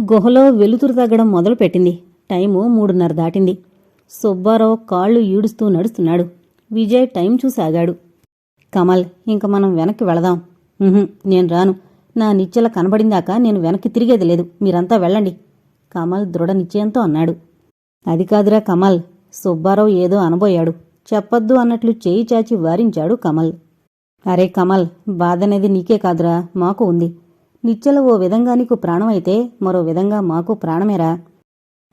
గుహలో వెలుతురు తగ్గడం మొదలుపెట్టింది. టైము మూడున్నర దాటింది. సుబ్బారావు కాళ్ళు ఈడుస్తూ నడుస్తున్నాడు. విజయ్ టైం చూసాగాడు. కమల్ ఇంక మనం వెనక్కి వెళదాం. నేను రాను. నా నిచ్చెల కనబడిందాక నేను వెనక్కి తిరిగేది లేదు. మీరంతా వెళ్ళండి. కమల్ దృఢ నిశ్చయంతో అన్నాడు. అది కాదురా కమల్ సుబ్బారావు ఏదో అనబోయాడు. చెప్పొద్దు అన్నట్లు చేయి చాచి వారించాడు కమల్. అరే కమల్ బాధనేది నీకే కాదురా మాకు ఉంది. నిచ్చెల ఓ విధంగా నీకు ప్రాణమైతే మరో విధంగా మాకు ప్రాణమేరా.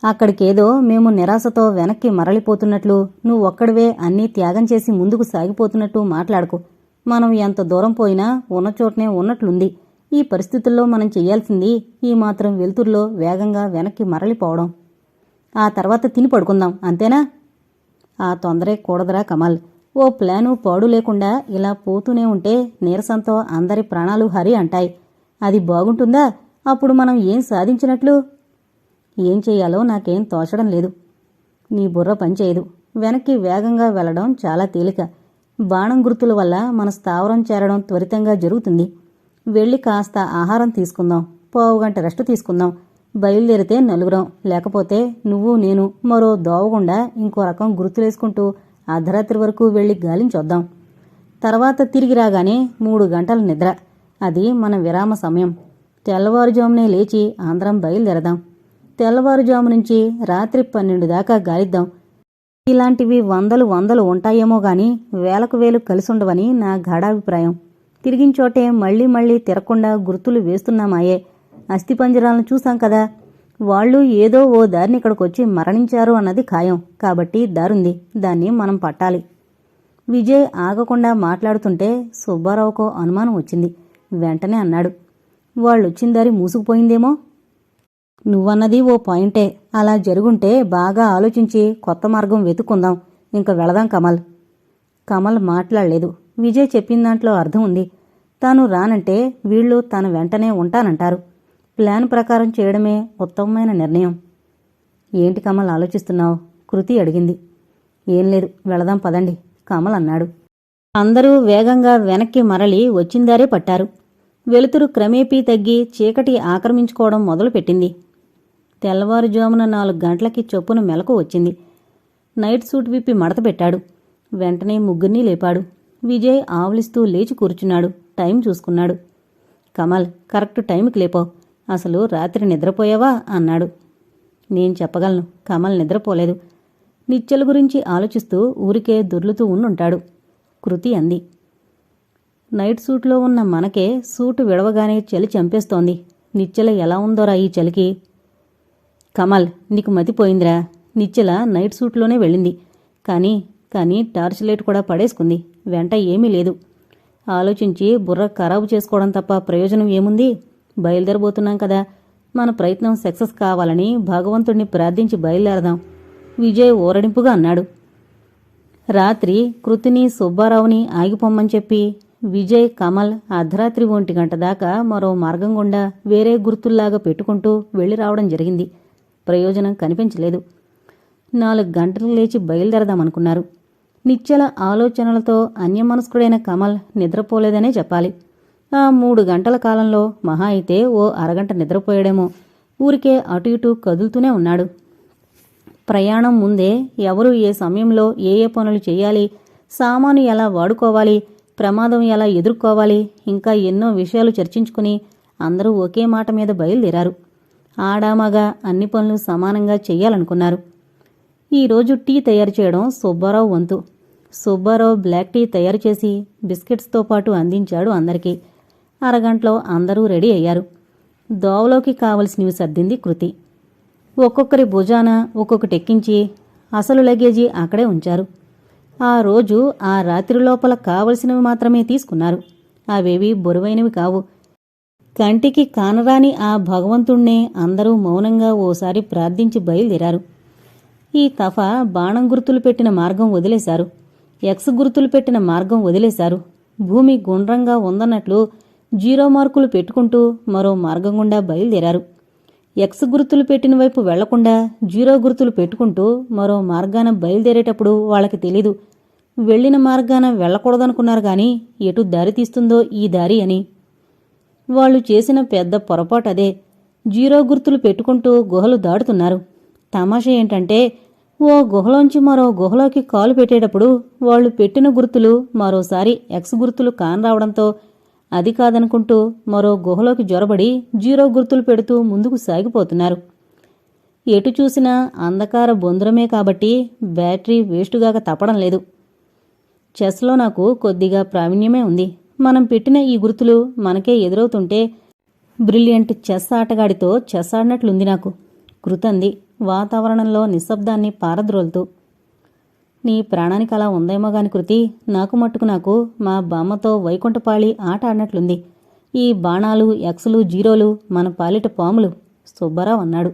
అక్కడికేదో మేము నిరాశతో వెనక్కి మరలిపోతున్నట్లు నువ్వు ఒక్కడివే అన్నీ త్యాగం చేసి ముందుకు సాగిపోతున్నట్టు మాట్లాడకు. మనం ఎంత దూరం పోయినా ఉన్న చోటనే ఉన్నట్లుంది. ఈ పరిస్థితుల్లో మనం చెయ్యాల్సింది ఈ మాత్రం వెలుతురులో వేగంగా వెనక్కి మరలిపోవడం. ఆ తర్వాత తిని పడుకుందాం అంతేనా? ఆ తొందరే కూడదురా కమల్. ఓ ప్లాను పాడు లేకుండా ఇలా పోతూనే ఉంటే నీరసంతో అందరి ప్రాణాలు హరి అంటాయి. అది బాగుంటుందా? అప్పుడు మనం ఏం సాధించినట్లు? ఏం చేయాలో నాకేం తోచడం లేదు. నీ బుర్ర పనిచేయదు. వెనక్కి వేగంగా వెళ్ళడం చాలా తేలిక. బాణం గుర్తుల వల్ల మన స్థావరం చేరడం త్వరితంగా జరుగుతుంది. వెళ్ళి కాస్త ఆహారం తీసుకుందాం. పావుగంట రెస్ట్ తీసుకుందాం. బయలుదేరితే నలుగురం. లేకపోతే నువ్వు నేను మరో దోవగుండా ఇంకో రకం గుర్తులేసుకుంటూ అర్ధరాత్రి వరకు వెళ్ళి గాలించొద్దాం తర్వాత తిరిగి రాగానే మూడు గంటల నిద్ర. అది మన విరామ సమయం. తెల్లవారుజామునే లేచి ఆంధ్రం బయలుదేరదాం. తెల్లవారుజాము నుంచి రాత్రి పన్నెండు దాకా గాలిద్దాం. ఇలాంటివి వందలు వందలు ఉంటాయేమో గాని వేలకు వేలు కలిసుండవని నా గాఢాభిప్రాయం. తిరిగించోటే మళ్ళీ మళ్ళీ తిరగకుండా గుర్తులు వేస్తున్నామాయే. అస్థిపంజరాలను చూసాం కదా. వాళ్ళు ఏదో ఓ దారిని ఇక్కడికొచ్చి మరణించారు అన్నది ఖాయం. కాబట్టి దారుంది. దాన్ని మనం పట్టాలి. విజయ్ ఆగకుండా మాట్లాడుతుంటే సుబ్బారావుకో అనుమానం వచ్చింది. వెంటనే అన్నాడు. వాళ్ళొచ్చిన దారి మూసుకుపోయిందేమో? నువ్వన్నది ఓ పాయింటే. అలా జరుగుంటే బాగా ఆలోచించి కొత్త మార్గం వెతుక్కుందాం. ఇంక వెళదాం కమల్. కమల్ మాట్లాడలేదు. విజయ్ చెప్పిన దాంట్లో అర్థం ఉంది. తాను రానంటే వీళ్ళు తను వెంటనే ఉంటానంటారు. ప్లాన్ ప్రకారం చేయడమే ఉత్తమమైన నిర్ణయం. ఏంటి కమల్ ఆలోచిస్తున్నావు? కృతి అడిగింది. ఏం లేదు వెళదాం పదండి కమల్ అన్నాడు. అందరూ వేగంగా వెనక్కి మరలి వచ్చిందారే పట్టారు. వెలుతురు క్రమేపీ తగ్గి చీకటి ఆక్రమించుకోవడం మొదలుపెట్టింది. తెల్లవారుజామున నాలుగు గంటలకి చొప్పున మెలకు వచ్చింది. నైట్ సూట్ విప్పి మడత పెట్టాడు. వెంటనే ముగ్గురిని లేపాడు. విజయ్ ఆవలిస్తూ లేచి కూర్చున్నాడు. టైం చూసుకున్నాడు. కమల్ కరెక్ట్ టైంకి లేపో. అసలు రాత్రి నిద్రపోయావా? అన్నాడు. నేను చెప్పగలను. కమల్ నిద్రపోలేదు. నిచ్చెల గురించి ఆలోచిస్తూ ఊరికే దొర్లుతూ ఉండుంటాడు. కృతి అంది. నైట్ సూట్లో ఉన్న మనకే సూటు విడవగానే చలి చంపేస్తోంది. నిచ్చెల ఎలా ఉందోరా ఈ చలికి? కమల్ నీకు మతిపోయిందిరా నిచ్చెల నైట్ సూట్లోనే వెళ్ళింది. కానీ కానీ టార్చ్ లైట్ కూడా పడేసుకుంది. వెంట ఏమీ లేదు. ఆలోచించి బుర్ర ఖరాబు చేసుకోవడం తప్ప ప్రయోజనం ఏముంది? బయలుదేరబోతున్నాం కదా. మన ప్రయత్నం సక్సెస్ కావాలని భగవంతుణ్ణి ప్రార్థించి బయలుదేరదాం. విజయ్ ఊరడింపుగా అన్నాడు. రాత్రి కృతిని సుబ్బారావుని ఆగిపోమ్మని చెప్పి విజయ్ కమల్ అర్ధరాత్రి ఒంటి గంట దాకా మరో మార్గం గుండా వేరే గుర్తుల్లాగా పెట్టుకుంటూ వెళ్ళి రావడం జరిగింది. ప్రయోజనం కనిపించలేదు. నాలుగు గంటలు లేచి బయలుదేరదామనుకున్నారు. నిత్యల ఆలోచనలతో అన్యమనస్కుడైన కమల్ నిద్రపోలేదనే చెప్పాలి. ఆ మూడు గంటల కాలంలో మహా అయితే ఓ అరగంట నిద్రపోయాడేమో. ఊరికే అటు ఇటు కదులుతూనే ఉన్నాడు. ప్రయాణం ముందే ఎవరు ఏ సమయంలో ఏ ఏ పనులు చేయాలి సామాను ఎలా వాడుకోవాలి ప్రమాదం ఎలా ఎదుర్కోవాలి? ఇంకా ఎన్నో విషయాలు చర్చించుకుని అందరూ ఒకే మాట మీద బయలుదేరారు. ఆడామగా అన్ని పనులు సమానంగా చేయాలనుకున్నారు. ఈరోజు టీ తయారు చేయడం సుబ్బారావు వంతు. సుబ్బారావు బ్లాక్ టీ తయారు చేసి బిస్కెట్స్తో పాటు అందించాడు అందరికీ. అరగంటలో అందరూ రెడీ అయ్యారు. దోవలోకి కావలసినవి సర్దింది కృతి. ఒక్కొక్కరి భుజాన ఒక్కొక్కటి ఎక్కించి అసలు లగేజీ అక్కడే ఉంచారు. ఆ రోజు ఆ రాత్రి లోపల కావలసినవి మాత్రమే తీసుకున్నారు. అవేవి బరువైనవి కావు. కంటికి కానరాని ఆ భగవంతుణ్ణే అందరూ మౌనంగా ఓసారి ప్రార్థించి బయలుదేరారు. ఈ కఫ బాణం గుర్తులు పెట్టిన మార్గం వదిలేశారు. ఎక్స్ గుర్తులు పెట్టిన మార్గం వదిలేశారు. భూమి గుండ్రంగా ఉందన్నట్లు జీరో మార్కులు పెట్టుకుంటూ మరో మార్గం గుండా బయలుదేరారు. ఎక్స్ గుర్తులు పెట్టిన వైపు వెళ్ళకుండా జీరో గుర్తులు పెట్టుకుంటూ మరో మార్గాన బయలుదేరేటప్పుడు వాళ్ళకి తెలీదు. వెళ్ళిన మార్గాన వెళ్ళకూడదనుకున్నారు గాని ఎటు దారి తీస్తుందో ఈ దారి అని. వాళ్ళు చేసిన పెద్ద పొరపాటు అదే. జీరో గుర్తులు పెట్టుకుంటూ గుహలు దాటుతున్నారు. తమాషా ఏంటంటే ఓ గుహలోంచి మరో గుహలోకి కాలు పెట్టేటప్పుడు వాళ్ళు పెట్టిన గుర్తులు మరోసారి ఎక్స్ గుర్తులు కానరావడంతో అది కాదనుకుంటూ మరో గుహలోకి జొరబడి జీరో గుర్తులు పెడుతూ ముందుకు సాగిపోతున్నారు. ఎటు చూసినా అంధకార బొందరమే కాబట్టి బ్యాటరీ వేస్టుగాక తప్పడం లేదు. చెస్లో నాకు కొద్దిగా ప్రావీణ్యమే ఉంది. మనం పెట్టిన ఈ గుర్తులు మనకే ఎదురవుతుంటే బ్రిలియంట్ చెస్ ఆటగాడితో చెస్ ఆడినట్లుంది నాకు. కృతంది వాతావరణంలో నిశ్శబ్దాన్ని పారద్రోలుతూ నీ ప్రాణానికి అలా ఉందేమో గాని కృతి నాకు మట్టుకు నాకు మా బామ్మతో వైకుంఠపాళి ఆట ఆడినట్లుంది. ఈ బాణాలు ఎక్స్లు జీరోలు మన పాలిట పాములు. సుబ్బారావు అన్నాడు.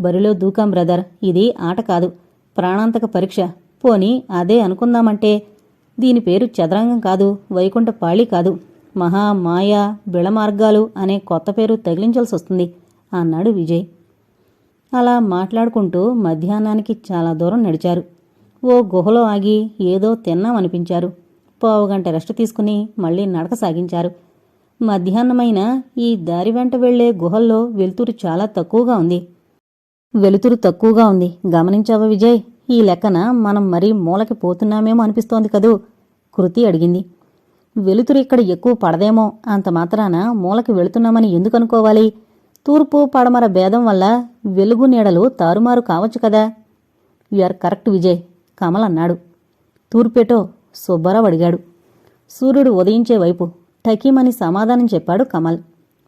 బరిలో దూకాం బ్రదర్ ఇది ఆట కాదు. ప్రాణాంతక పరీక్ష. పోని అదే అనుకుందామంటే దీని పేరు చదరంగం కాదు వైకుంఠపాళి కాదు. మహా మాయా బిళమార్గాలు అనే కొత్త పేరు తగిలించాల్సి వస్తుంది అన్నాడు విజయ్. అలా మాట్లాడుకుంటూ మధ్యాహ్నానికి చాలా దూరం నడిచారు. ఓ గుహలో ఆగి ఏదో తిన్నామనిపించారు. పావుగంట రెస్ట్ తీసుకుని మళ్ళీ నడక సాగించారు. మధ్యాహ్నమైన ఈ దారి వెంట వెళ్ళే గుహల్లో వెలుతురు చాలా తక్కువగా ఉంది. వెలుతురు తక్కువగా ఉంది. గమనించావా విజయ్? ఈ లెక్కన మనం మరీ మూలకి పోతున్నామేమో అనిపిస్తోంది కదూ? కృతి అడిగింది. వెలుతురు ఇక్కడ ఎక్కువ పడదేమో. అంత మాత్రాన మూలకి వెళుతున్నామని ఎందుకు అనుకోవాలి? తూర్పు పడమర భేదం వల్ల వెలుగు నీడలు తారుమారు కావచ్చు కదా? You are correct Vijay. Kamal అన్నాడు. తూర్పేటో సుబ్బారావు అడిగాడు. సూర్యుడు ఉదయించే వైపు టకీమని సమాధానం చెప్పాడు కమల్.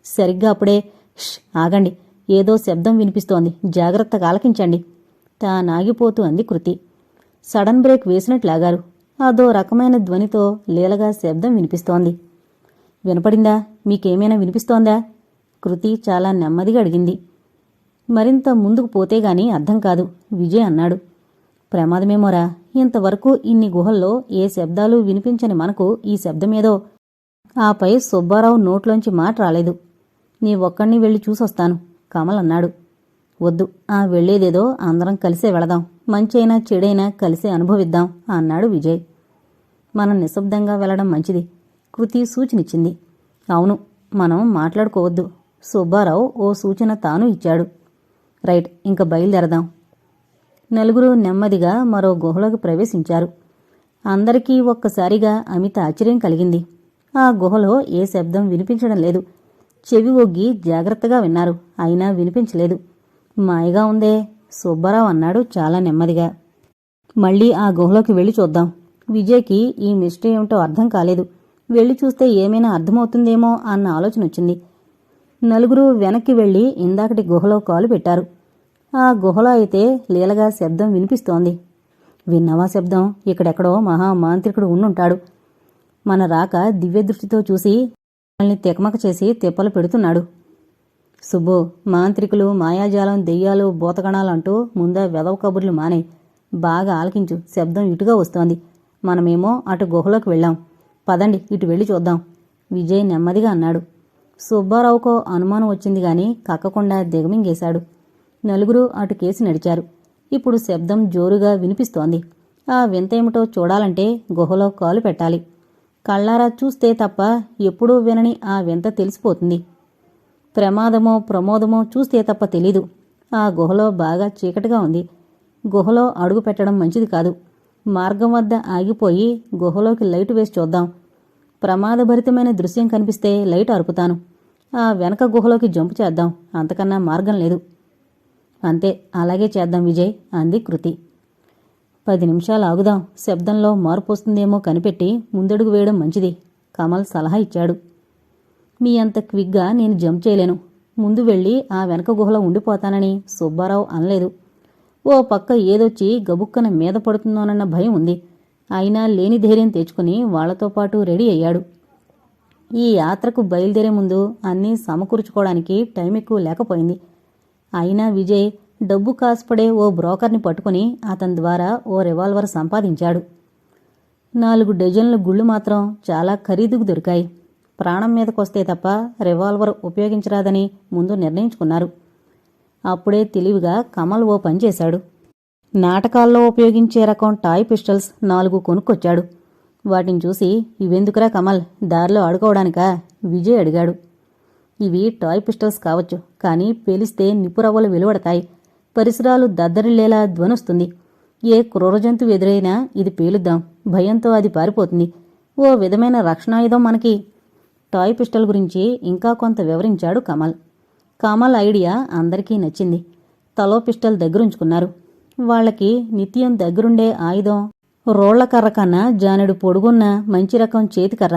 సరిగ్గా అప్పుడే ష్ ఆగండి. ఏదో శబ్దం వినిపిస్తోంది. జాగ్రత్తగా ఆలకించండి. తానాగిపోతూ అంది కృతి. సడన్ బ్రేక్ వేసినట్లాగారు అదో రకమైన ధ్వనితో లీలగా శబ్దం వినిపిస్తోంది. వినపడిందా? మీకేమైనా వినిపిస్తోందా? కృతి చాలా నెమ్మదిగా అడిగింది. మరింత ముందుకు పోతే గాని అర్థం కాదు విజయ్ అన్నాడు. ప్రమాదమేమోరా? ఇంతవరకు ఇన్ని గుహల్లో ఏ శబ్దాలు వినిపించని మనకు ఈ శబ్దమేదో. ఆపై సుబ్బారావు నోట్లోంచి మాట రాలేదు. నీ ఒక్కడిని వెళ్ళి చూసొస్తాను కమల్ అన్నాడు. వద్దు ఆ వెళ్ళేదేదో అందరం కలిసే వెళదాం. మంచైనా చెడైనా కలిసే అనుభవిద్దాం అన్నాడు విజయ్. మనం నిశ్శబ్దంగా వెళ్ళడం మంచిది కృతి సూచనిచ్చింది. అవును మనం మాట్లాడుకోవద్దు సుబ్బారావు ఓ సూచన తాను ఇచ్చాడు. రైట్ ఇంక బయలుదేరదాం. నలుగురు నెమ్మదిగా మరో గుహలోకి ప్రవేశించారు. అందరికీ ఒక్కసారిగా అమిత ఆశ్చర్యం కలిగింది. ఆ గుహలో ఏ శబ్దం వినిపించడం లేదు. చెవి ఒగ్గి జాగ్రత్తగా విన్నారు. అయినా వినిపించలేదు. మాయగా ఉందే సుబ్బారావు అన్నాడు చాలా నెమ్మదిగా. మళ్ళీ ఆ గుహలోకి వెళ్ళి చూద్దాం. విజయ్కి ఈ మిస్టరీ ఏమిటో అర్థం కాలేదు. వెళ్ళి చూస్తే ఏమైనా అర్థమవుతుందేమో అన్న ఆలోచన వచ్చింది. నలుగురు వెనక్కి వెళ్ళి ఇందాకటి గుహలో కాలు పెట్టారు. ఆ గుహలో అయితే లీలగా శబ్దం వినిపిస్తోంది. విన్నవా శబ్దం? ఇక్కడెక్కడో మహా మాంత్రికుడు ఉండుంటాడు. మన రాక దివ్యదృష్టితో చూసి మనల్ని తెకమక చేసి తిప్పలు పెడుతున్నాడు. సుబ్బు మాంత్రికులు మాయాజాలం దెయ్యాలు భూతగణాలంటూ ముందే వెదవ కబుర్లు మానే. బాగా ఆలకించు. శబ్దం ఇటుగా వస్తోంది. మనమేమో అటు గుహలోకి వెళ్ళాం. పదండి ఇటు వెళ్ళి చూద్దాం. విజయ్ నెమ్మదిగా అన్నాడు. సుబ్బారావుకో అనుమానం వచ్చింది గాని కక్కకుండా దిగమింగేశాడు. నలుగురు అటు కేసి నడిచారు. ఇప్పుడు శబ్దం జోరుగా వినిపిస్తోంది. ఆ వింతేమిటో చూడాలంటే గుహలో కాలు పెట్టాలి. కళ్ళారా చూస్తే తప్ప ఎప్పుడూ వినని ఆ వింత తెలిసిపోతుంది. ప్రమాదమో ప్రమోదమో చూస్తే తప్ప తెలీదు. ఆ గుహలో బాగా చీకటిగా ఉంది. గుహలో అడుగు పెట్టడం మంచిది కాదు. మార్గం వద్ద ఆగిపోయి గుహలోకి లైట్ వేసి చూద్దాం. ప్రమాదభరితమైన దృశ్యం కనిపిస్తే లైట్ అరుపుతాను ఆ వెనక గుహలోకి జంపు చేద్దాం. అంతకన్నా మార్గం లేదు. అంతే అలాగే చేద్దాం విజయ్ అంది కృతి. పది నిమిషాలు ఆగుదాం శబ్దంలో మార్పు వస్తుందేమో కనిపెట్టి ముందడుగు వేయడం మంచిది కమల్ సలహా ఇచ్చాడు. మీ అంత క్విక్గా నేను జంప్ చేయలేను ముందు వెళ్ళి ఆ వెనక గుహలో ఉండిపోతానని సుబ్బారావు అనలేదు. ఓ పక్క ఏదొచ్చి గబుక్కన మీద పడుతుందోనన్న భయం ఉంది అయినా లేని ధైర్యం తెచ్చుకుని వాళ్ళతో పాటు రెడీ అయ్యాడు. ఈ యాత్రకు బయలుదేరే ముందు అన్నీ సమకూర్చుకోవడానికి టైం ఎక్కువ లేకపోయింది అయినా విజయ్ డబ్బు కాసుపడే ఓ బ్రోకర్ని పట్టుకుని అతని ద్వారా ఓ రివాల్వర్ సంపాదించాడు. నాలుగు డజన్ల గుళ్ళు మాత్రం చాలా ఖరీదుకు దొరికాయి. ప్రాణం మీదకొస్తే తప్ప రివాల్వర్ ఉపయోగించరాదని ముందు నిర్ణయించుకున్నారు. అప్పుడే తెలివిగా కమల్ ఓ పని చేశాడు. నాటకాల్లో ఉపయోగించే రకం టాయ్ పిస్టల్స్ నాలుగు కొనుక్కొచ్చాడు. వాటిని చూసి ఇవెందుకురా కమల్? దారిలో ఆడుకోవడానికా? విజయ్ అడిగాడు. ఇవి టాయ్ పిస్టల్స్ కావచ్చు కానీ పేలిస్తే నిపురవ్వలు వెలువడతాయి. పరిసరాలు దద్దరిల్లేలా ధ్వనొస్తుంది. ఏ క్రూర జంతువు ఎదురైనా ఇది పేలుద్దాం. భయంతో అది పారిపోతుంది. ఓ విధమైన రక్షణాయుధం మనకి. టాయ్ పిస్టల్ గురించి ఇంకా కొంత వివరించాడు కమల్. కమల్ ఐడియా అందరికీ నచ్చింది. తలో పిస్టల్ దగ్గరుంచుకున్నారు. వాళ్ళకి నిత్యం దగ్గరుండే ఆయుధం రోళ్ళ కర్ర కన్నా జానుడు పొడుగున్న మంచి రకం చేతికర్ర.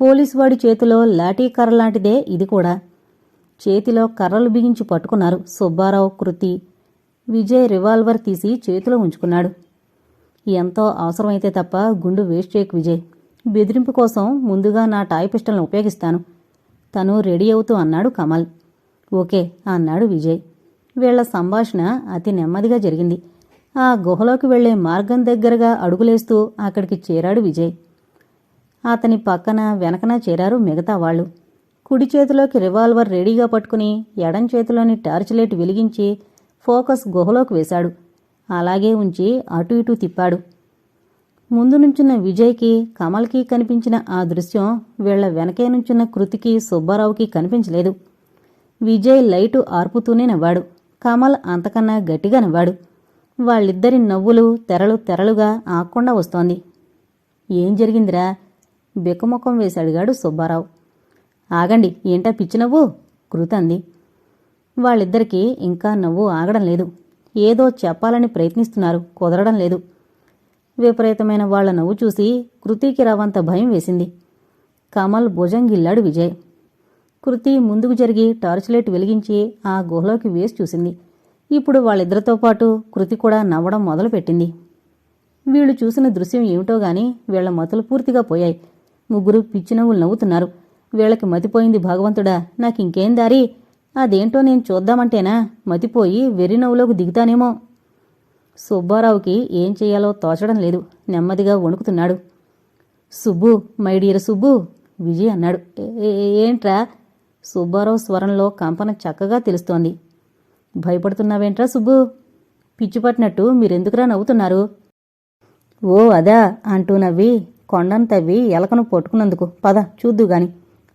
పోలీసు వాడి చేతిలో లాఠీ కర్ర లాంటిదే ఇది కూడా. చేతిలో కర్రలు బిగించి పట్టుకున్నారు సుబ్బారావు కృతి. విజయ్ రివాల్వర్ తీసి చేతిలో ఉంచుకున్నాడు. ఎంతో అవసరమైతే తప్ప గుండు వేస్ట్ చేయకు విజయ్. బెదిరింపు కోసం ముందుగా నా టాయ్ పిస్టల్ని ఉపయోగిస్తాను. తను రెడీ అవుతూ అన్నాడు కమల్. ఓకే అన్నాడు విజయ్. వీళ్ళ సంభాషణ అతి నెమ్మదిగా జరిగింది. ఆ గుహలోకి వెళ్ళే మార్గం దగ్గరగా అడుగులేస్తూ అక్కడికి చేరాడు విజయ్. అతని పక్కన వెనకన చేరారు మిగతా వాళ్ళు. కుడి చేతిలోకి రివాల్వర్ రెడీగా పట్టుకుని ఎడం చేతిలోని టార్చ్ లైట్ వెలిగించి ఫోకస్ గుహలోకి వేశాడు. అలాగే ఉంచి అటు ఇటు తిప్పాడు. ముందు నుంచున్న విజయ్కి కమల్కి కనిపించిన ఆ దృశ్యం వీళ్ళ వెనకే నుంచున్న కృతికి సుబ్బారావుకి కనిపించలేదు. విజయ్ లైటు ఆర్పుతూనే నవ్వాడు. కమల్ అంతకన్నా గట్టిగా నవ్వాడు. వాళ్ళిద్దరి నవ్వులు తెరలు తెరలుగా ఆక్కుండా వస్తోంది. ఏం జరిగిందిరా? బిక్కముఖం వేసి అడిగాడు సుబ్బారావు. ఆగండి ఏంటా పిచ్చి నవ్వు? వాళ్ళిద్దరికీ ఇంకా నవ్వు ఆగడం లేదు. ఏదో చెప్పాలని ప్రయత్నిస్తున్నారు కుదరడం లేదు. విపరీతమైన వాళ్ళ నవ్వు చూసి కృతికి రావంత భయం వేసింది. కమల్ భుజం గిల్లాడు విజయ్. కృతి ముందుకు జరిగి టార్చ్ లైట్ వెలిగించి ఆ గుహలోకి వేసి చూసింది. ఇప్పుడు వాళ్ళిద్దరితో పాటు కృతి కూడా నవ్వడం మొదలుపెట్టింది. వీళ్ళు చూసిన దృశ్యం ఏమిటో గాని వీళ్ళ మతులు పూర్తిగా పోయాయి. ముగ్గురు పిచ్చి నవ్వులు నవ్వుతున్నారు. వీళ్ళకి మతిపోయింది భగవంతుడా నాకింకేం దారి? అదేంటో నేను చూద్దామంటేనా? మతిపోయి వెర్రి నవ్వులోకి దిగుతానేమో. సుబ్బారావుకి ఏం చేయాలో తోచడం లేదు. నెమ్మదిగా వణుకుతున్నాడు. సుబ్బు మైడియర్ సుబ్బు విజయ్ అన్నాడు. ఏ- ఏంట్రా? సుబ్బారావు స్వరంలో కంపన చక్కగా తెలుస్తోంది. భయపడుతున్నావేంట్రా సుబ్బు? పిచ్చి పట్టినట్టు మీరెందుకురా నవ్వుతున్నారు? ఓ అదా అంటూ నవ్వి కొండను తవ్వి ఎలకను పట్టుకున్నందుకు పద చూద్దు గాని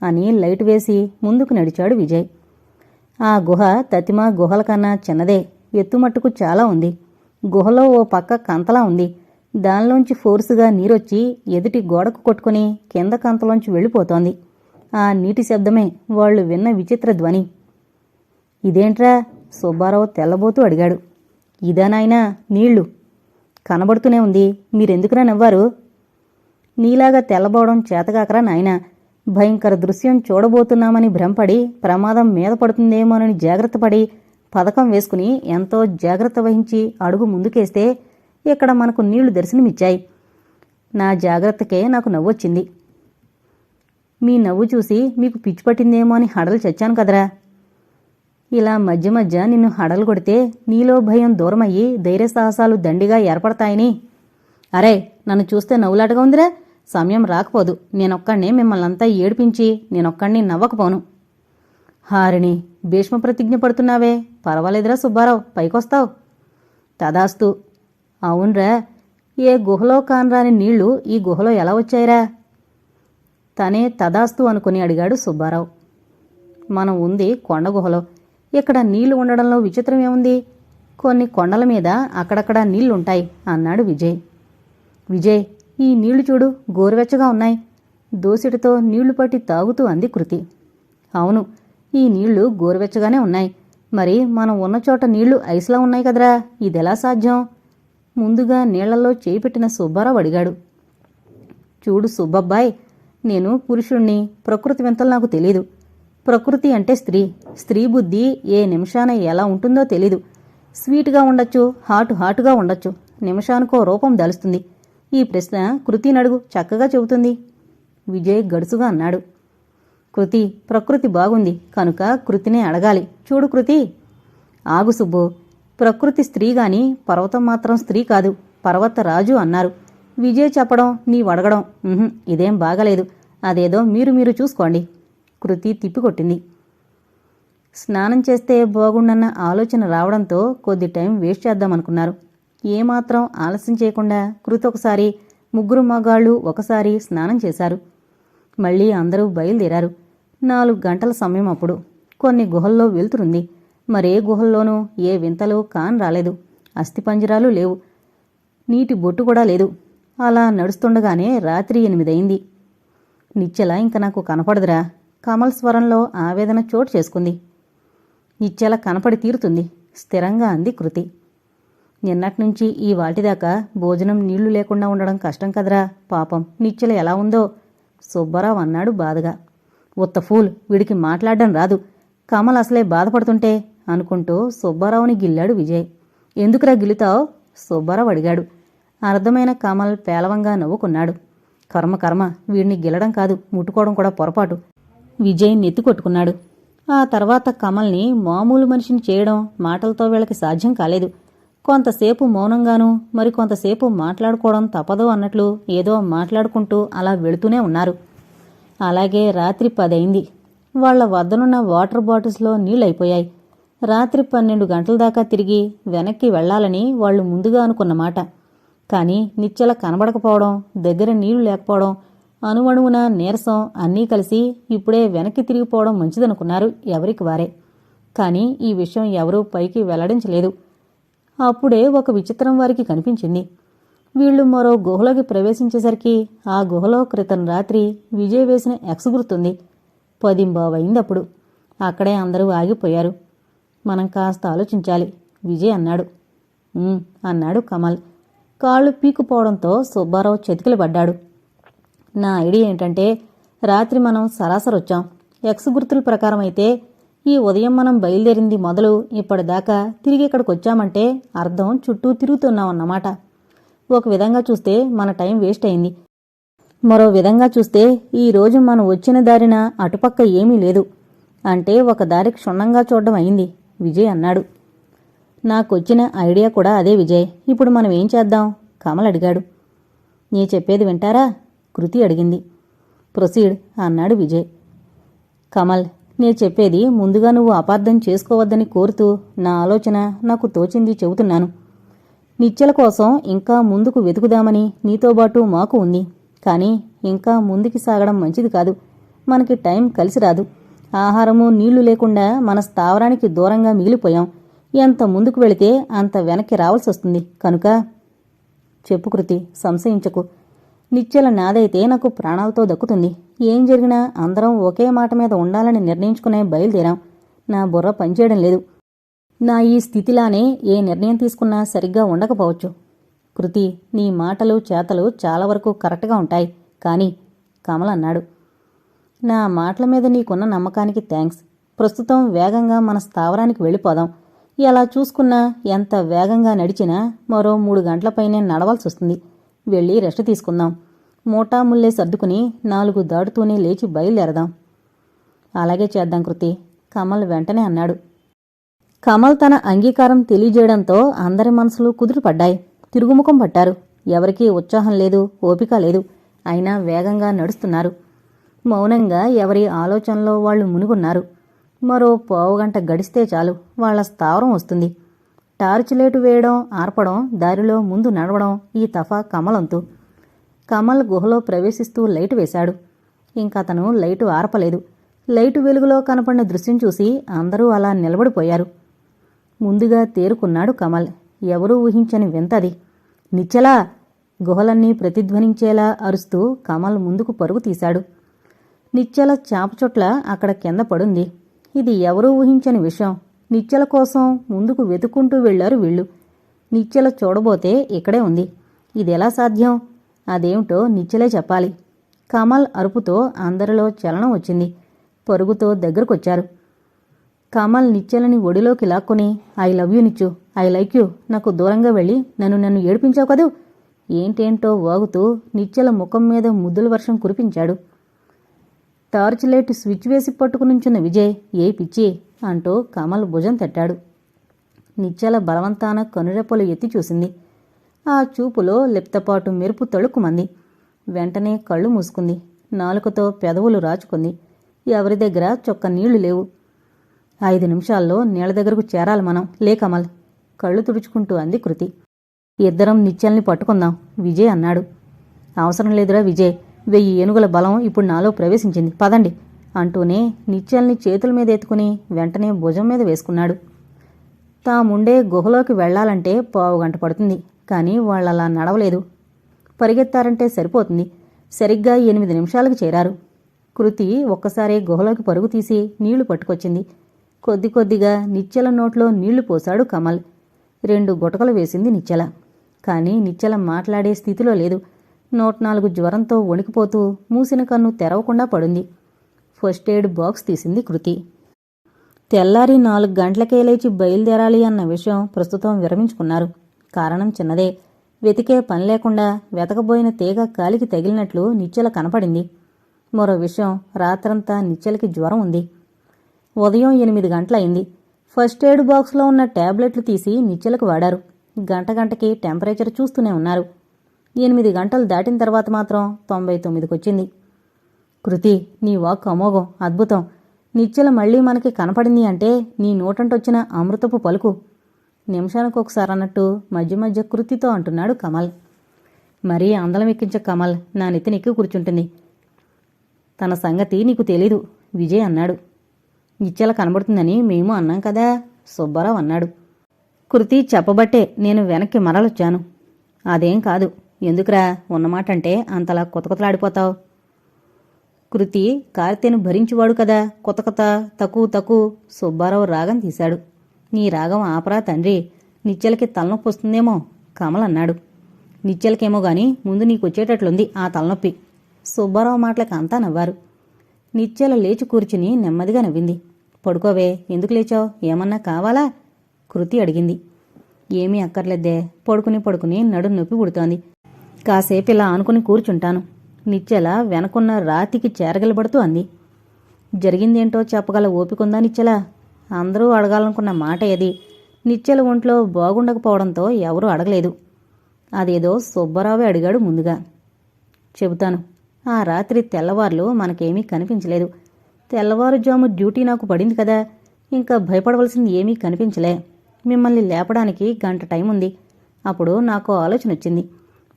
అని లైట్ వేసి ముందుకు నడిచాడు విజయ్. ఆ గుహ తతిమ గుహల కన్నా చిన్నదే ఎత్తుమట్టుకు చాలా ఉంది. గుహలో ఓ పక్క కంతలా ఉంది. దానిలోంచి ఫోర్సుగా నీరొచ్చి ఎదుటి గోడకు కొట్టుకుని కింద కంతలోంచి వెళ్ళిపోతోంది. ఆ నీటి శబ్దమే వాళ్ళు విన్న విచిత్ర ధ్వని. ఇదేంట్రా? సుబ్బారావు తెల్లబోతూ అడిగాడు. ఇదానాయనా నీళ్ళు. కనబడుతూనే ఉంది. మీరెందుకురా నవ్వారు? నీలాగా తెల్లబోవడం చేతగాకరా నాయనా. భయంకర దృశ్యం చూడబోతున్నామని భ్రమపడి ప్రమాదం మీద పడుతుందేమోనని జాగ్రత్తపడి పథకం వేసుకుని ఎంతో జాగ్రత్త వహించి అడుగు ముందుకేస్తే ఇక్కడ మనకు నీళ్ళు దర్శనమిచ్చాయి. నా జాగ్రత్తకే నాకు నవ్వొచ్చింది. మీ నవ్వు చూసి మీకు పిచ్చి పట్టిందేమో అని హడలు చచ్చాను కదరా. ఇలా మధ్య మధ్య నిన్ను హడలు కొడితే నీలో భయం దూరమయ్యి ధైర్య సాహసాలు దండిగా ఏర్పడతాయని. అరే నన్ను చూస్తే నవ్వులాటగా ఉందిరా. సమయం రాకపోదు. నేనొక్కడినే మిమ్మల్నంతా ఏడిపించి నేనొక్కడిని నవ్వకపోను. హారిణి భీష్మ ప్రతిజ్ఞ పడుతున్నావే. పర్వాలేదురా సుబ్బారావు పైకొస్తావు. తదాస్తు. అవునరా. ఏ గుహలో కానరాని నీళ్ళు ఈ గుహలో ఎలా వచ్చాయిరా? తనే తదాస్తు అనుకుని అడిగాడు సుబ్బారావు. మనం ఉంది కొండ గుహలో. ఇక్కడ నీళ్ళు ఉండడంలో విచిత్రం ఏముంది కొన్ని కొండల మీద అక్కడక్కడ నీళ్ళుంటాయి అన్నాడు విజయ్. విజయ్ ఈ నీళ్ళు చూడు గోరువెచ్చగా ఉన్నాయి. దోసిటితో నీళ్ళు పట్టి తాగుతూ అంది కృతి. అవును ఈ నీళ్ళు గోరువెచ్చగానే ఉన్నాయి. మరి మనం ఉన్న చోట నీళ్ళు ఐస్లా ఉన్నాయి కదరా? ఇదెలా సాధ్యం? ముందుగా నీళ్ళలో చేయి పెట్టిన సుబ్బారావు అడిగాడు. చూడు సుబ్బబ్బాయ్ నేను పురుషుణ్ణి ప్రకృతి వింతలు నాకు తెలీదు. ప్రకృతి అంటే స్త్రీ. స్త్రీ బుద్ధి ఏ నిమిషాన ఎలా ఉంటుందో తెలీదు. స్వీట్గా ఉండొచ్చు హాటు హాటుగా ఉండొచ్చు. నిమిషానికో రూపం దలుస్తుంది. ఈ ప్రశ్న కృతి నడుగు చక్కగా చెబుతుంది. విజయ్ గడుసుగా అన్నాడు. కృతి ప్రకృతి బాగుంది. కనుక కృతినే అడగాలి. చూడు కృతి. ఆగు సుబ్బు. ప్రకృతి స్త్రీ గాని పర్వతం మాత్రం స్త్రీ కాదు. పర్వత రాజు అన్నారు. విజయ్ చెప్పడం నీ వడగడం. ఇదేం బాగలేదు. అదేదో మీరు మీరు చూసుకోండి. కృతి తిప్పికొట్టింది. స్నానం చేస్తే బాగుండన్న ఆలోచన రావడంతో కొద్ది టైం వేస్ట్ చేద్దామనుకున్నారు. ఏమాత్రం ఆలస్యం చేయకుండా కృతొకసారి ముగ్గురు మగాళ్ళు ఒకసారి స్నానం చేశారు. మళ్ళీ అందరూ బయలుదేరారు. నాలుగు గంటల సమయం అప్పుడు కొన్ని గుహల్లో వెలుతురుంది. మరే గుహల్లోనూ ఏ వింతలు కాన్ రాలేదు. అస్థిపంజరాలు లేవు. నీటి బొట్టు కూడా లేదు. అలా నడుస్తుండగానే రాత్రి ఎనిమిదయింది. నిచ్చెల ఇంక నాకు కనపడదురా. కమల్ స్వరంలో ఆవేదన చోటు చేసుకుంది. నిచ్చెల కనపడి తీరుతుంది. స్థిరంగా అంది కృతి. నిన్నట్నుంచి ఈ వాటిదాకా భోజనం నీళ్ళు లేకుండా ఉండడం కష్టం కదరా పాపం. నిచ్చెల ఎలా ఉందో? సుబ్బారావు అన్నాడు బాధగా. ఉత్త ఫూల్ వీడికి మాట్లాడడం రాదు. కమల్ అసలే బాధపడుతుంటే అనుకుంటూ సుబ్బారావుని గిల్లాడు విజయ్. ఎందుకురా గిలుతావు సుబ్బారావు అడిగాడు. అర్థమైన కమల్ పేలవంగా నవ్వుకున్నాడు. కర్మ కర్మ వీడిని గిల్లడం కాదు ముట్టుకోవడం కూడా పొరపాటు. విజయ్ నెత్తి కొట్టుకున్నాడు. ఆ తర్వాత కమల్ని మామూలు మనిషిని చేయడం మాటలతో వీళ్ళకి సాధ్యం కాలేదు. కొంతసేపు మౌనంగాను మరికొంతసేపు మాట్లాడుకోవడం తప్పదు అన్నట్లు ఏదో మాట్లాడుకుంటూ అలా వెళుతూనే ఉన్నారు. అలాగే రాత్రి పదైంది. వాళ్ళ వద్దనున్న వాటర్ బాటిల్స్లో నీళ్ళైపోయాయి. రాత్రి పన్నెండు గంటల దాకా తిరిగి వెనక్కి వెళ్ళాలని వాళ్ళు ముందుగా అనుకున్నమాట కానీ నిచ్చెల కనబడకపోవడం దగ్గర నీళ్ళు లేకపోవడం అణువణువున నీరసం అన్నీ కలిసి ఇప్పుడే వెనక్కి తిరిగిపోవడం మంచిదనుకున్నారు ఎవరికి వారే. కానీ ఈ విషయం ఎవరూ పైకి వెల్లడించలేదు. అప్పుడే ఒక విచిత్రం వారికి కనిపించింది. వీళ్ళు మరో గుహలోకి ప్రవేశించేసరికి ఆ గుహలో క్రితం రాత్రి విజయ్ వేసిన ఎక్స్ గుర్తుంది. పదింబావైందప్పుడు. అక్కడే అందరూ ఆగిపోయారు. మనం కాస్త ఆలోచించాలి విజయ్ అన్నాడు. అన్నాడు కమల్. కాళ్ళు పీకుపోవడంతో సుబ్బారావు చతికిలు పడ్డాడు. నా ఐడియా ఏంటంటే రాత్రి మనం సరాసరి వచ్చాం ఎక్స్ గుర్తుల ప్రకారం అయితే ఈ ఉదయం మనం బయలుదేరింది మొదలు. ఇప్పటిదాకా తిరిగి ఇక్కడికి వచ్చామంటే అర్థం చుట్టూ తిరుగుతున్నామన్నమాట. ఒక విధంగా చూస్తే మన టైం వేస్ట్ అయింది. మరో విధంగా చూస్తే ఈరోజు మనం వచ్చిన దారిన అటుపక్క ఏమీ లేదు. అంటే ఒక దారి క్షుణ్ణంగా చూడడం అయింది. విజయ్ అన్నాడు. నాకొచ్చిన ఐడియా కూడా అదే విజయ్. ఇప్పుడు మనం ఏం చేద్దాం? కమల్ అడిగాడు. నీ చెప్పేది వింటారా? కృతి అడిగింది. ప్రొసీడ్ అన్నాడు విజయ్. కమల్ నేను చెప్పేది ముందుగా నువ్వు అపార్థం చేసుకోవద్దని కోరుతూ నా ఆలోచన నాకు తోచింది చెబుతున్నాను. నిచ్చెల కోసం ఇంకా ముందుకు వెతుకుదామని నీతో పాటు మాకు ఉంది. కానీ ఇంకా ముందుకి సాగడం మంచిది కాదు. మనకి టైం కలిసి రాదు. ఆహారము నీళ్ళు లేకుండా మన స్థావరానికి దూరంగా మిగిలిపోయాం. ఎంత ముందుకు వెళితే అంత వెనక్కి రావాల్సి వస్తుంది కనుక చెప్పు కృతి సంశయించకు. నిచ్చెల నాదైతే నాకు ప్రాణాలతో దక్కుతుంది. ఏం జరిగినా అందరం ఒకే మాట మీద ఉండాలని నిర్ణయించుకునే బయలుదేరాం. నా బుర్ర పనిచేయడం లేదు. నా ఈ స్థితిలానే ఏ నిర్ణయం తీసుకున్నా సరిగ్గా ఉండకపోవచ్చు. కృతి నీ మాటలు చేతలు చాలా వరకు కరెక్ట్గా ఉంటాయి. కానీ కమల్ అన్నాడు. నా మాటల మీద నీకున్న నమ్మకానికి థ్యాంక్స్ ప్రస్తుతం వేగంగా మన స్థావరానికి వెళ్ళిపోదాం. ఎలా చూసుకున్నా ఎంత వేగంగా నడిచినా మరో మూడు గంటలపైనే నడవాల్సి వస్తుంది వెళ్ళి రెస్ట్ తీసుకుందాం. మూటా ముల్లే సర్దుకుని నాలుగు దాడుతూనే లేచి బయలుదేరదాం. అలాగే చేద్దాం కృతి కమల్ వెంటనే అన్నాడు. కమల్ తన అంగీకారం తెలియజేయడంతో అందరి మనసులు కుదురుపడ్డాయి. తిరుగుముఖం పట్టారు. ఎవరికీ ఉత్సాహం లేదు ఓపిక లేదు. అయినా వేగంగా నడుస్తున్నారు. మౌనంగా ఎవరి ఆలోచనలో వాళ్ళు మునుగున్నారు. మరో పావుగంట గడిస్తే చాలు వాళ్ళ స్థావరం వస్తుంది. టార్చ్ లైటు వేయడం ఆర్పడం దారిలో ముందు నడవడం ఈ తఫా కమలంతు. కమల్ గుహలో ప్రవేశిస్తూ లైటు వేశాడు. ఇంకతను లైటు ఆర్పలేదు. లైటు వెలుగులో కనపడిన దృశ్యం చూసి అందరూ అలా నిలబడిపోయారు. ముందుగా తేరుకున్నాడు కమల్. ఎవరూ ఊహించని వింతది నిచ్చలా! గుహలన్నీ ప్రతిధ్వనించేలా అరుస్తూ కమల్ ముందుకు పరుగు తీశాడు. నిచ్చెల చాపచొట్ల అక్కడ కింద పడుంది. ఇది ఎవరూ ఊహించని విషయం. నిచ్చెల కోసం ముందుకు వెతుక్కుంటూ వెళ్ళారు వీళ్ళు. నిచ్చెల చూడబోతే ఇక్కడే ఉంది. ఇదెలా సాధ్యం? అదేమిటో నిచ్చెలే చెప్పాలి. కమల్ అరుపుతో అందరిలో చలనం వచ్చింది. పరుగుతో దగ్గరకొచ్చారు. కమల్ నిచ్చెలని ఒడిలోకి లాక్కొని I love you నిచ్చు. I like you. నాకు దూరంగా వెళ్ళి నన్ను నన్ను ఏడిపించావు కదూ? ఏంటేంటో వాగుతూ నిచ్చెల ముఖం మీద ముద్దుల వర్షం కురిపించాడు. టార్చ్ లైట్ స్విచ్ వేసి పట్టుకునుంచున్న విజయ్ ఏ పిచ్చి! అంటూ కమల్ భుజం తట్టాడు. నిత్యాల బలవంతాన కనురెప్పలు ఎత్తి చూసింది. ఆ చూపులో లిప్తపాటు మెరుపు తళుకుమంది. వెంటనే కళ్ళు మూసుకుంది. నాలుకతో పెదవులు రాచుకుంది. ఎవరి దగ్గర చొక్క నీళ్ళు లేవు. ఐదు నిమిషాల్లో నీళ్ళ దగ్గరకు చేరాలి మనం. లే కమల్. కళ్ళు తుడుచుకుంటూ అంది కృతి. ఇద్దరం నిత్యాల్ని పట్టుకుందాం విజయ్ అన్నాడు. అవసరం లేదురా విజయ్. వెయ్యి ఏనుగుల బలం ఇప్పుడు నాలో ప్రవేశించింది. పదండి అంటూనే నిత్యల్ని చేతుల మీద ఎత్తుకుని వెంటనే భుజం మీద వేసుకున్నాడు. తాముండే గుహలోకి వెళ్ళాలంటే పావు గంట పడుతుంది కానీ వాళ్ళలా నడవలేదు. పరిగెత్తారంటే సరిపోతుంది. సరిగ్గా ఎనిమిది నిమిషాలకు చేరారు. కృతి ఒక్కసారే గుహలోకి పరుగు తీసి నీళ్ళు పట్టుకొచ్చింది. కొద్ది కొద్దిగా నిచ్చెల నోట్లో నీళ్ళు పోశాడు కమల్. రెండు గుటకలు వేసింది నిచ్చెల కానీ నిచ్చెల మాట్లాడే స్థితిలో లేదు. నూట జ్వరంతో వణికిపోతూ మూసిన కన్ను తెరవకుండా పడుంది. ఫస్ట్ ఎయిడ్ బాక్స్ తీసింది కృతి. తెల్లారి నాలుగు గంటలకే లేచి బయలుదేరాలి అన్న విషయం ప్రస్తుతం విరమించుకున్నారు. కారణం చిన్నదే. వెతికే పని లేకుండా వెతకబోయిన తీగ కాలికి తగిలినట్లు నిచ్చెల కనపడింది. మరో విషయం రాత్రంతా నిచ్చెలకి జ్వరం ఉంది. ఉదయం ఎనిమిది గంటలయింది ఫస్ట్ ఎయిడ్ బాక్స్లో ఉన్న టాబ్లెట్లు తీసి నిచ్చెలకు వాడారు. గంట గంటకి టెంపరేచర్ చూస్తూనే ఉన్నారు. ఎనిమిది గంటలు దాటిన తర్వాత మాత్రం తొంభై తొమ్మిదికొచ్చింది. కృతి నీ వాక్ అమోఘం అద్భుతం. నిచ్చెల మళ్ళీ మనకి కనపడింది అంటే నీ నోటంటొచ్చిన అమృతపు పలుకు. నిమిషానికి ఒకసారి అన్నట్టు మధ్య మధ్య కృతితో అంటున్నాడు కమల్. మరీ అందలం ఎక్కించే కమల్ నా నెత్తినెక్కి కూర్చుంటుంది. తన సంగతి నీకు తెలీదు విజయ్ అన్నాడు. నిచ్చెల కనబడుతుందని మేము అన్నాం కదా సుబ్బారావు అన్నాడు. కృతి చెప్పబట్టే నేను వెనక్కి మరలొచ్చాను. అదేం కాదు ఎందుకురా ఉన్నమాట అంటే అంతలా కొతకొతలాడిపోతావు కృతి కార్తెను భరించువాడు కదా కొత్త కొత్త తక్కువ తక్కువ సుబ్బారావు రాగం తీశాడు. నీ రాగం ఆపరా తండ్రి నిచ్చెలకి తలనొప్పి వస్తుందేమో కమల్ అన్నాడు. నిచ్చెలకేమో గాని ముందు నీకొచ్చేటట్లుంది ఆ తలనొప్పి. సుబ్బారావు మాటలకు అంతా నవ్వారు. నిచ్చెల లేచి కూర్చుని నెమ్మదిగా నవ్వింది. పడుకోవే ఎందుకు లేచావు? ఏమన్నా కావాలా? కృతి అడిగింది. ఏమీ అక్కర్లేద్దే పడుకుని పడుకుని నడు నొప్పి పుడుతోంది. కాసేపు ఇలా ఆనుకుని కూర్చుంటాను. నిచ్చెల వెనకున్న రాతికి చేరగలబడుతూ అంది. జరిగిందేంటో చెప్పగల ఓపికందా నిచ్చెల? అందరూ అడగాలనుకున్న మాట ఏది? నిచ్చెల ఒంట్లో బాగుండకపోవడంతో ఎవరూ అడగలేదు. అదేదో సుబ్బారావు అడిగాడు ముందుగా. చెబుతాను ఆ రాత్రి తెల్లవార్లు మనకేమీ కనిపించలేదు. తెల్లవారుజాము డ్యూటీ నాకు పడింది కదా ఇంకా భయపడవలసింది ఏమీ కనిపించలే. మిమ్మల్ని లేపడానికి గంట టైం ఉంది అప్పుడు నాకు ఆలోచన వచ్చింది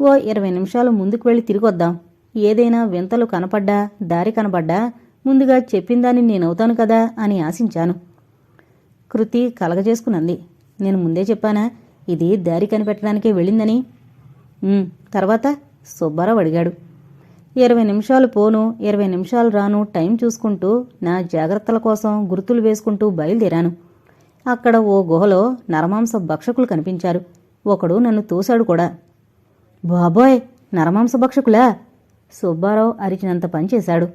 ఓ ఇరవై నిమిషాలు ముందుకు వెళ్ళి తిరిగి వద్దాం ఏదైనా వింతలు కనపడ్డా దారి కనపడ్డా ముందుగా చెప్పిందాన్ని నేనవుతాను కదా అని ఆశించాను. కృతి కలగజేసుకునంది. నేను ముందే చెప్పానా ఇది దారి కనిపెట్టడానికే వెళ్ళిందని? తర్వాత సుబ్బారావు అడిగాడు. ఇరవై నిమిషాలు పోను ఇరవై నిమిషాలు రాను టైం చూసుకుంటూ నా జాగ్రత్తల కోసం గుర్తులు వేసుకుంటూ బయలుదేరాను. అక్కడ ఓ గుహలో నరమాంస భక్షకులు కనిపించారు. ఒకడు నన్ను తోశాడు కూడా. బాబోయ్ నరమాంస భక్షకులా? సుబ్బారావు అరిచినంత పనిచేశాడు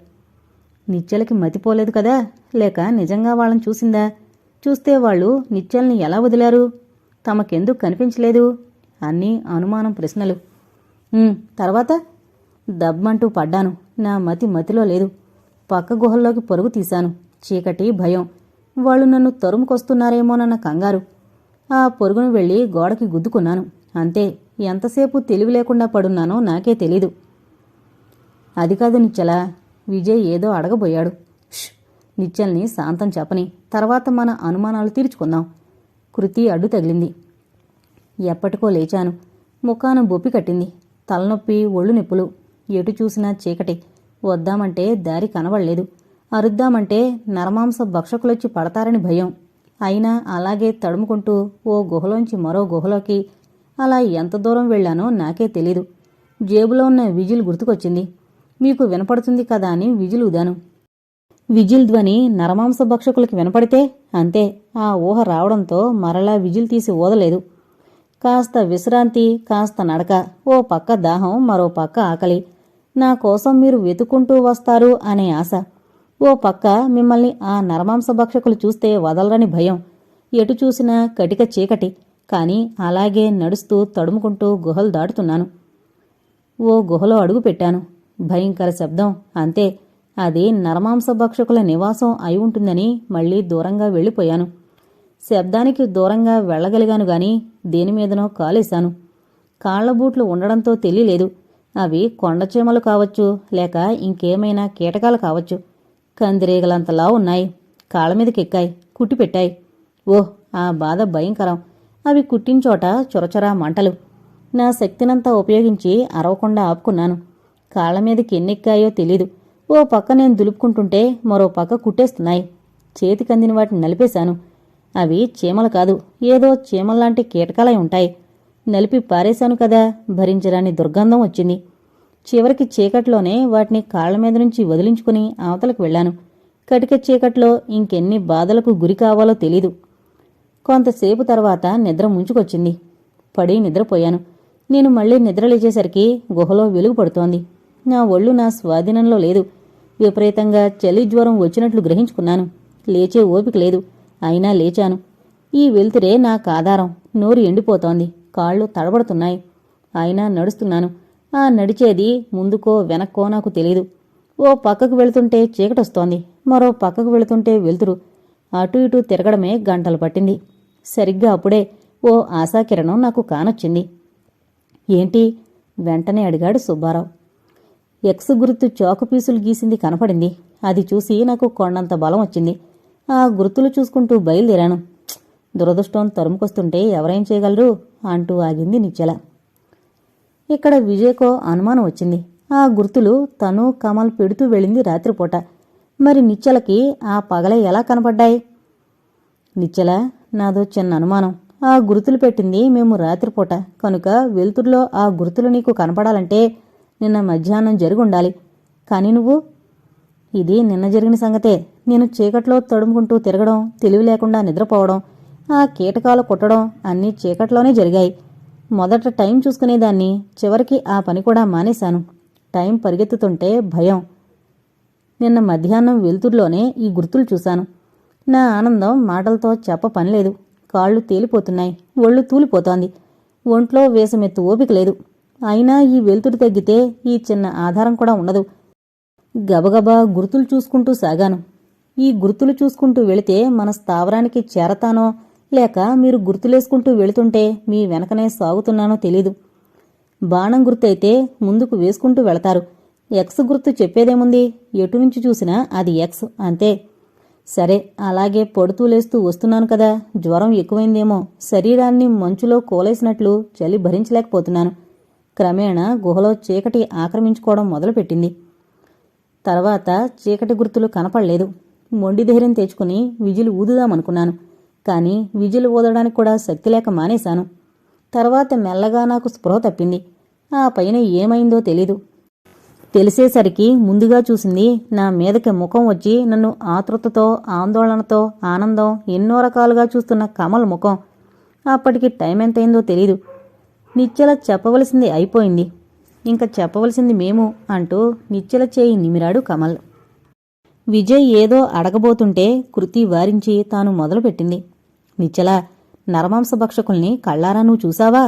నిచ్చెలకి మతిపోలేదు కదా? లేక నిజంగా వాళ్ళని చూసిందా? చూస్తే వాళ్ళు నిచ్చెల్ని ఎలా వదిలారు? తమకెందుకు కనిపించలేదు? అన్నీ అనుమానం ప్రశ్నలు. తర్వాత? దబ్బంటూ పడ్డాను. నా మతి మతిలో లేదు. పక్క గుహల్లోకి పరుగు తీశాను. చీకటి భయం. వాళ్ళు నన్ను తరుముకొస్తున్నారేమోనన్న కంగారు. ఆ పొరుగును వెళ్ళి గోడకి గుద్దుకున్నాను. అంతే. ఎంతసేపు తెలివి లేకుండా పడున్నానో నాకే తెలీదు. అది కాదు నిచ్చలా విజయ్ ఏదో అడగబోయాడు. నిచ్చల్ని శాంతం చెప్పని తర్వాత మన అనుమానాలు తీర్చుకుందాం. కృతి అడ్డు తగిలింది. ఎప్పటికో లేచాను. ముఖాన బొప్పి కట్టింది. తలనొప్పి ఒళ్ళు నొప్పులు. ఎటు చూసినా చీకటి. వద్దామంటే దారి కనబడలేదు. అరుద్దామంటే నరమాంస భక్షకులొచ్చి పడతారని భయం. అయినా అలాగే తడుముకుంటూ ఓ గుహలోంచి మరో గుహలోకి అలా ఎంత దూరం వెళ్ళానో నాకే తెలీదు. జేబులో ఉన్న విజిల్ గుర్తుకొచ్చింది. మీకు వినపడుతుంది కదా అని విజిల్ ఉదాను విజిల్ ధ్వని నరమాంస భక్షకులకి వినపడితే అంతే. ఆ ఊహ రావడంతో మరలా విజిల్ తీసి ఓదలేదు కాస్త విశ్రాంతి కాస్త నడక ఓ పక్క దాహం మరో పక్క ఆకలి. నా కోసం మీరు వెతుకుంటూ వస్తారు అనే ఆశ. ఓ పక్క మిమ్మల్ని ఆ నరమాంస భక్షకులు చూస్తే వదలరని భయం. ఎటు చూసినా కటిక చీకటి. కానీ అలాగే నడుస్తూ తడుముకుంటూ గుహలు దాటుతున్నాను. ఓ గుహలో అడుగు పెట్టాను. భయంకర శబ్దం. అంతే. అది నరమాంస భక్షకుల నివాసం అయి ఉంటుందని మళ్ళీ దూరంగా వెళ్ళిపోయాను. శబ్దానికి దూరంగా వెళ్ళగలిగాను గాని దేనిమీదనో కాలేశాను. కాళ్ళబూట్లు ఉండడంతో తెలియలేదు. అవి కొండచీమలు కావచ్చు లేక ఇంకేమైనా కీటకాలు కావచ్చు. కందిరీగలంతలా ఉన్నాయి. కాళ్ళ మీదకెక్కాయి. కుట్టిపెట్టాయి. ఓహ్ ఆ బాధ భయంకరం. అవి కుట్టిన చోట చొరచొరా మంటలు. నా శక్తినంతా ఉపయోగించి అరవకుండా ఆపుకున్నాను. కాళ్ళ మీదకి ఎన్నెక్కాయో తెలీదు. ఓ పక్క నేను దులుపుకుంటుంటే మరో పక్క కుట్టేస్తున్నాయి. చేతికందిన వాటిని నలిపేశాను. అవి చీమలు కాదు ఏదో చీమల్లాంటి కీటకాలై ఉంటాయి. నలిపి పారేశాను కదా భరించరాని దుర్గంధం వచ్చింది. చివరికి చీకట్లోనే వాటిని కాళ్ళ మీద నుంచి వదిలించుకుని అవతలకు వెళ్ళాను. కటిక చీకట్లో ఇంకెన్ని బాధలకు గురి కావాలో తెలీదు. కొంతసేపు తర్వాత నిద్ర ముంచుకొచ్చింది. పడి నిద్రపోయాను. నేను మళ్ళీ నిద్రలేచేసరికి గుహలో వెలుగు పడుతోంది. నా ఒళ్ళు నా స్వాధీనంలో లేదు. విపరీతంగా చలి జ్వరం వచ్చినట్లు గ్రహించుకున్నాను. లేచే ఓపిక లేదు. అయినా లేచాను. ఈ వెలుతురే నాకు ఆధారం నోరు ఎండిపోతోంది. కాళ్ళు తడబడుతున్నాయి. అయినా నడుస్తున్నాను. ఆ నడిచేది ముందుకో వెనక్కో నాకు తెలీదు. ఓ పక్కకు వెళుతుంటే చీకటొస్తోంది. మరో పక్కకు వెళుతుంటే వెలుతురు. అటు ఇటు తిరగడమే గంటలు పట్టింది. సరిగ్గా అప్పుడే ఓ ఆశాకిరణం నాకు కానొచ్చింది. ఏంటి? వెంటనే అడిగాడు సుబ్బారావు. ఎక్స్ గుర్తు చాకు పీసులు గీసింది కనపడింది. అది చూసి నాకు కొండంత బలం వచ్చింది. ఆ గుర్తులు చూసుకుంటూ బయలుదేరాను. దురదృష్టం తరుముకొస్తుంటే ఎవరేం చేయగలరు అంటూ ఆగింది నిచ్చెల ఇక్కడ విజయ్కో అనుమానం వచ్చింది. ఆ గుర్తులు తను కమల్ పెడుతూ వెళ్ళింది రాత్రిపూట. మరి నిచ్చెలకి ఆ పగలే ఎలా కనపడ్డాయి? నిచ్చెల నాదో చిన్న అనుమానం. ఆ గుర్తులు పెట్టింది మేము రాత్రిపూట. కనుక వెలుతురులో ఆ గుర్తులు నీకు కనపడాలంటే నిన్న మధ్యాహ్నం జరుగుండాలి. కానీ నువ్వు? ఇది నిన్న జరిగిన సంగతే. నేను చీకట్లో తడుముకుంటూ తిరగడం తెలివి లేకుండా నిద్రపోవడం ఆ కీటకాలు కుట్టడం అన్నీ చీకట్లోనే జరిగాయి. మొదట టైం చూసుకునేదాన్ని. చివరికి ఆ పని కూడా మానేశాను. టైం పరిగెత్తుతుంటే భయం. నిన్న మధ్యాహ్నం వెలుతురులోనే ఈ గుర్తులు చూశాను. నా ఆనందం మాటలతో చెప్ప పనిలేదు కాళ్ళు తేలిపోతున్నాయి. ఒళ్ళు తూలిపోతోంది. ఒంట్లో వేసమెత్తు ఓపిక లేదు. అయినా ఈ వెలుతురు తగ్గితే ఈ చిన్న ఆధారం కూడా ఉండదు. గబగబా గుర్తులు చూసుకుంటూ సాగాను. ఈ గుర్తులు చూసుకుంటూ వెళితే మన స్థావరానికి చేరతానో లేక మీరు గుర్తులేసుకుంటూ వెళుతుంటే మీ వెనకనే సాగుతున్నానో తెలీదు. బాణం గుర్తయితే ముందుకు వేసుకుంటూ వెళతారు. ఎక్స్ గుర్తు చెప్పేదేముంది? ఎటు నుంచి చూసినా అది ఎక్స్ అంతే. సరే అలాగే పడుతూ లేస్తూ వస్తున్నాను కదా. జ్వరం ఎక్కువైందేమో. శరీరాన్ని మంచులో కోలేసినట్లు చలి భరించలేకపోతున్నాను. క్రమేణా గుహలో చీకటి ఆక్రమించుకోవడం మొదలుపెట్టింది. తర్వాత చీకటి గుర్తులు కనపడలేదు. మొండి ధైర్యం తెచ్చుకుని విజిల్ ఊదుదామనుకున్నాను. కానీ విజిల్ ఊదడానికి కూడా శక్తి లేక మానేశాను. తర్వాత మెల్లగా నాకు స్పృహ తప్పింది. ఆ పైన ఏమైందో తెలీదు. తెలిసేసరికి ముందుగా చూసింది నా మీదకి ముఖం వచ్చి నన్ను ఆతృతతో ఆందోళనతో ఆనందం ఎన్నో రకాలుగా చూస్తున్న కమల్ ముఖం. అప్పటికి టైం ఎంతైందో తెలీదు. నిచ్చెల చెప్పవలసింది అయిపోయింది. ఇంకా చెప్పవలసింది మేము అంటూ నిచ్చెల చేయి నిమిరాడు కమల్. విజయ్ ఏదో అడగబోతుంటే కృతి వారించి తాను మొదలుపెట్టింది. నిచ్చెల నరమాంసభక్షకుల్ని కళ్ళారా నువ్వు చూసావా?